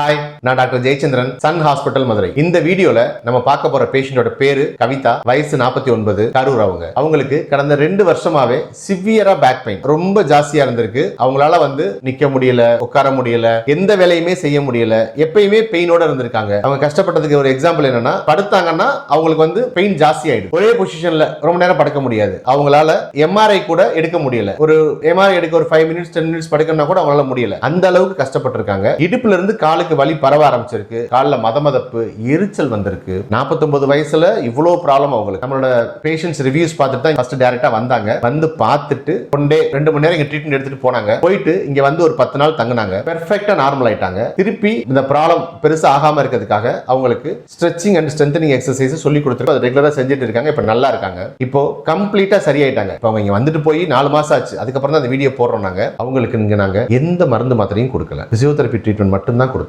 Hi நான் doctor Jayachandran Sun hospital Madurai. இந்த வீடியோல நம்ம பார்க்க போற பேஷண்டோட பேரு கவிதா வயசு நாற்பத்தி ஒன்பது கரூர் அவங்க. அவங்களுக்கு கடந்த ரெண்டு வருஷமாவே சிவியரா பேக் பெயின் ரொம்ப ஜாஸ்தியா இருந்திருக்கு. அவங்களால வந்து நிக்க முடியல உட்கார முடியல எந்த வேலையுமே செய்ய முடியல எப்பயுமே பெயினோட இருந்திருக்காங்க. அவங்க கஷ்டப்பட்டதுக்கு ஒரு எக்ஸாம்பிள் என்னன்னா படுத்தாங்கன்னா அவங்களுக்கு வந்து பெயின் ஜாஸ்தி ஆயிடும் ஒரே பொசிஷன்ல ரொம்ப நேரம் படுக்க முடியாது. அவங்களால எம்ஆர்ஐ கூட எடுக்க முடியல. ஒரு எம்ஆர்ஐ எடுக்க ஒரு ஃபைவ் மினிட்ஸ் டென் மினிட்ஸ் படுக்கணும்னா கூட அவங்களால முடியல. அந்த அளவுக்கு கஷ்டப்பட்டிருக்காங்க. இடுப்புல இருந்து காலுக்கு வலி பரவ ஆரம்பிச்சிருக்கு. காலில் மதமதப்பு எரிச்சல் வந்திருக்கு. 49 வயசுல இவ்வளோ ப்ராப்ளம் அவங்களுக்கு. நம்மளோட பேஷன்ஸ் ரிவ்யூஸ் பார்த்துட்டு தான் ஃபர்ஸ்ட் டேரக்டா வந்தாங்க. வந்து பார்த்துட்டு ஒன் டே ரெண்டு மணி நேரம் இங்க ட்ரீட்மெண்ட் எடுத்துட்டு போனாங்க. போயிட்டு இங்க வந்து ஒரு பத்து நாள் தங்குனாங்க. பெர்ஃபெக்டா நார்மல் ஆயிட்டாங்க. திருப்பி இந்த ப்ராப்ளம் பெருசா ஆகாம இருக்கிறதுக்காக அவங்களுக்கு ஸ்ட்ரெச்சிங் அண்ட் ஸ்ட்ரென்தனிங் எக்ஸசைஸ் சொல்லி கொடுத்துட்டு அதை ரெகுலரா செஞ்சுட்டு இருக்காங்க. இப்போ நல்லா இருக்காங்க. இப்போ கம்ப்ளீட்டா சரியாயிட்டாங்க. இப்போ அவங்க இங்க வந்துட்டு போய் நாலு மாசம் ஆச்சு. அதுக்கப்புறம் தான் அந்த வீடியோ போடுறோம் நாங்க. அவங்களுக்கு இங்க நாங்க எந்த மருந்து மாத்திரையும் கொடுக்கல. பிசியோதெரபி ட்ரீட்மெண்ட் மட்டும் தான் கொடுத்தோம்.